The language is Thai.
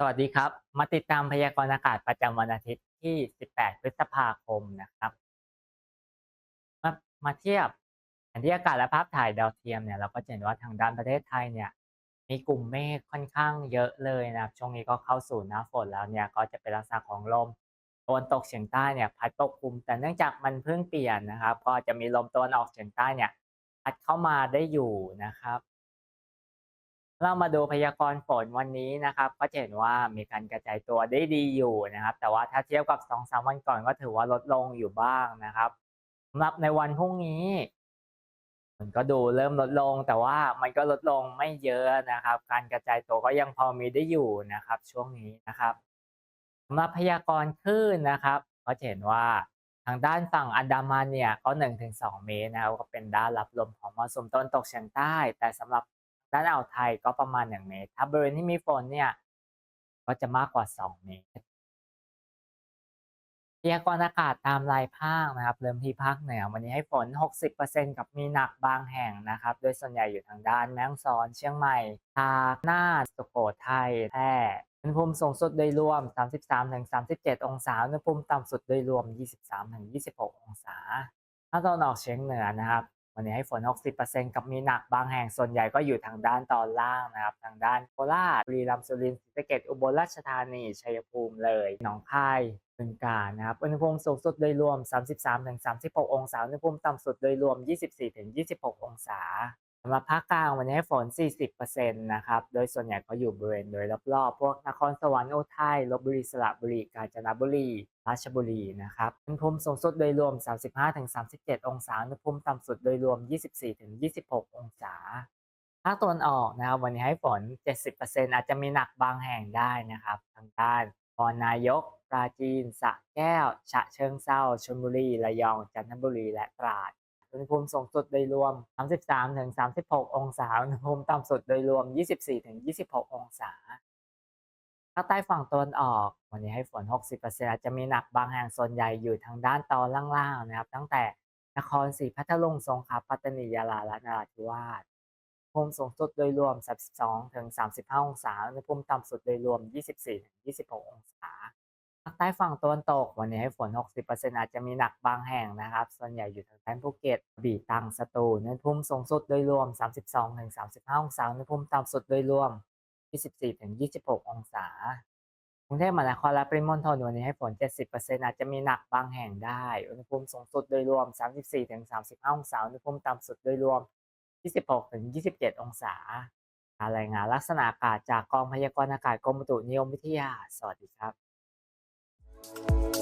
สวัสดีครับ มาติดตามพยากรณ์อากาศประจำวันอาทิตย์ที่ 18 พฤษภาคมนะครับ มามาเทียบแผนที่อากาศและภาพถ่ายดาวเทียมเนี่ยเราก็จะเห็นว่าทางด้านประเทศไทยเนี่ย มีกลุ่มเมฆค่อนข้างเยอะเลยนะครับ ช่วงนี้ก็เข้าสู่หน้าฝนแล้วเนี่ยก็จะเป็นลักษณะของลมตะวันตกเฉียงใต้เนี่ยพัดปกคลุม แต่เนื่องจากมันเพิ่งเปลี่ยนนะครับ ก็จะมีลมตะวันออกเฉียงใต้เนี่ยพัดเข้ามาได้อยู่นะครับ เรามาดูพยากรณ์ฝนวันนี้นะครับ ก็จะเห็นว่ามีการกระจายตัวได้ดีอยู่นะครับ แต่ว่าถ้าเทียบกับ2-3วันก่อนก็ถือว่าลดลงอยู่บ้างนะครับสำหรับในวันพรุ่งนี้ มันก็ดูเริ่มลดลง แต่ว่ามันก็ลดลงไม่เยอะนะครับ การกระจายตัวก็ยังพอมีได้อยู่นะครับ ช่วงนี้นะครับสำหรับพยากรณ์คลื่นนะครับ ก็จะเห็นว่าทางด้านฝั่งอันดามันเนี่ยก็1-2 เมตรนะครับก็เป็นด้านรับลมของมรสุมตะวันตกเฉียงใต้ แต่สำหรับ ด้านอ่าวไทยก็ประมาณ 1 เมตร ถ้าบริเวณที่มีฝนเนี่ย ก็จะมากกว่า 2 เมตรพยากรณ์อากาศตามรายภาคนะครับ เริ่มที่ภาคเหนือวันนี้ให้ฝน 60%กับมีหนักบางแห่งนะครับ โดยส่วนใหญ่อยู่ทางด้านแม่ฮ่องสอน เชียงใหม่ตากน่านสุโขทัยแพร่อุณหภูมิสูงสุดโดยรวม 33-37 องศา อุณหภูมิต่ำสุดโดยรวม 23-26 องศาภาคตะวันออกเฉียงเหนือนะครับ วันนี้ให้ฝน 60%กับมีหนักบางแห่งส่วนใหญ่ก็อยู่ทางด้านตอนล่างนะครับ ทางด้านโคราชบุรีรัมย์สุรินทร์ศรีสะเกษอุบลราชธานี ชัยภูมิเลย หนองคายเป็นการนะครับอุณหภูมิสูงสุดโดยรวม 33-36 องศา อุณหภูมิต่ำสุดโดยรวม 24-26 องศาำหรับภาคกลางวันนี้ให้ฝน 40%นะครับ โดยส่วนใหญ่ก็อยู่บริเวณโดยรอบๆ พวกนครสวรรค์โอทัยลบบุรีสระบุรี กาญจนบุรี ราชบุรีนะครับ อุณหภูมิสูงสุดโดยรวม 35-37 องศา อุณหภูมิต่ำสุดโดยรวม 24-26 องศา ภาคตะวันออกนะครับวันนี้ให้ฝน 70%อาจจะมีหนักบางแห่งได้นะครับ ทางด้านนครนายก ปราจีนสระแก้ว ฉะเชิงเทราชลบุรี ระยอง จันทบุรี และตราด อุณหภูมิสูงสุดโดยรวม 33-36 องศา อุณหภูมิต่ำสุดโดยรวม 24-26 องศา ภาคใต้ฝั่งตะวันออก วันนี้ให้ฝน 60%อาจจะมีหนักบางแห่งส่วนใหญ่อยู่ทางด้านตอนล่างๆนะครับ ตั้งแต่นครศรีพัทลุงสงขลาปัตตานียะลาและนราธิวาสอุณหภูมิสูงสุดโดยรวม 32-35 องศา อุณหภูมิต่ำสุดโดยรวม 24-26 องศา ภาคใต้ฝั่งตะวันตก วันนี้ให้ฝน 60%อาจจะมีหนักบางแห่งนะครับ ส่วนใหญ่อยู่ทางด้านภูเก็ตกระบี่ตรังสตูลอุณหภูมิสูงสุดโดยรวม 32-35 องศาอุณหภูมิต่ำสุดโดยรวม 24-26 องศากรุงเทพมหานครและปริมณฑลวันนี้ให้ฝน 70%อาจจะมีหนักบางแห่งได้ อุณหภูมิสูงสุดโดยรวม 34-35 องศา อุณหภูมิต่ำสุดโดยรวม 26-27 องศา การรายงานลักษณะอากาศจากกองพยากรณ์อากาศกรมอุตุนิยมวิทยา สวัสดีครับ Thank you